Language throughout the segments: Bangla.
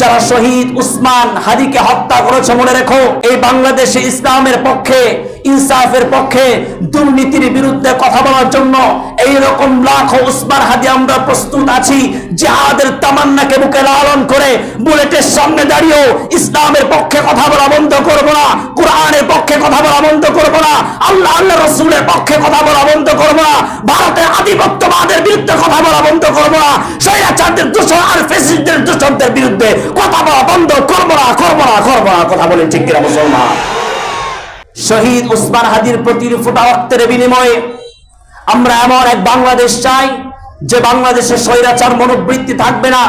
যারা শহীদ উসমান হাদিকে হত্যা করেছে, মনে রেখো, এই বাংলাদেশে ইসলামের পক্ষে, ইনসাফের পক্ষে দুর্নীতির বিরুদ্ধে কথা বলার জন্য এই রকম লাখো উসমান হাদি আমরা প্রস্তুত আছি যাদের তামান্নাকে বুকে লালন করে বুলেটের সামনে দাঁড়িয়েও ইসলামের পক্ষে কথা বলা বন্ধ করব না, কোরআনের পক্ষে কথা বলা বন্ধ করব না, আল্লাহ আল্লাহ রসুলের পক্ষে কথা বলা বন্ধ করব না ভারতের আধিপত্যবাদের বিরুদ্ধে কথা বলা বন্ধ করব না, স্বৈরাচারদের দূষণ আর ফেসিস্টদের দূষণদের বিরুদ্ধে কথা বলা বন্ধ করব না করব না করব না কথা বলেন ঠিক কিনা মুসলমান? শহীদ উসমান হাদির প্রতি ফুটা রক্তের বিনিময়ে আমরা এমন এক বাংলাদেশ চাই, যে বাংলাদেশের স্বৈরাচার, মনোবৃত্তি থাকবে না।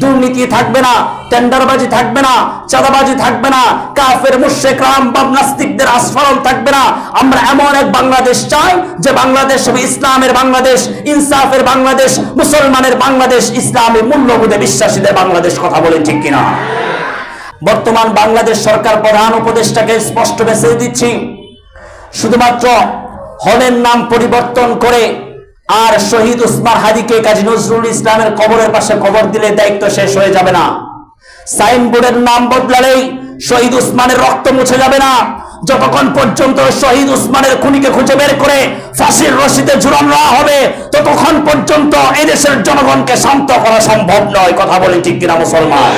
দুর্নীতি থাকবে না, টেন্ডারবাজি থাকবে না, চাঁদাবাজি থাকবে না, কাফের মুশেক রাম বা নাস্তিকদের আস্ফলন থাকবে না। আমরা এমন এক বাংলাদেশ চাই যে বাংলাদেশ হবে ইসলামের বাংলাদেশ, ইনসাফের বাংলাদেশ, মুসলমানের বাংলাদেশ, ইসলামী মূল্যবোধে বিশ্বাসীদের বাংলাদেশ কথা বলে ঠিক কিনা। বর্তমান বাংলাদেশ সরকার প্রধান উপদেষ্টাকে স্পষ্ট মেসেজ দিচ্ছি। শুধুমাত্র হলের নাম পরিবর্তন করে আর শহীদ উসমান হাদিকে কাজী নজরুল ইসলামের কবরের পাশে কবর দিলে দায়িত্ব শেষ হয়ে যাবে না। সাইনবোর্ডের নাম বদলালেই শহীদ উসমানের রক্ত মুছে যাবে না। যতক্ষণ পর্যন্ত শহীদ উসমানের খুনিকে খুঁজে বের করে ফাঁসির রশিতে ঝুলানো হবে, ততক্ষণ পর্যন্ত এদেশের জনগণকে শান্ত করা সম্ভব নয়, কথা বলে ঠিক কিনা মুসলমান?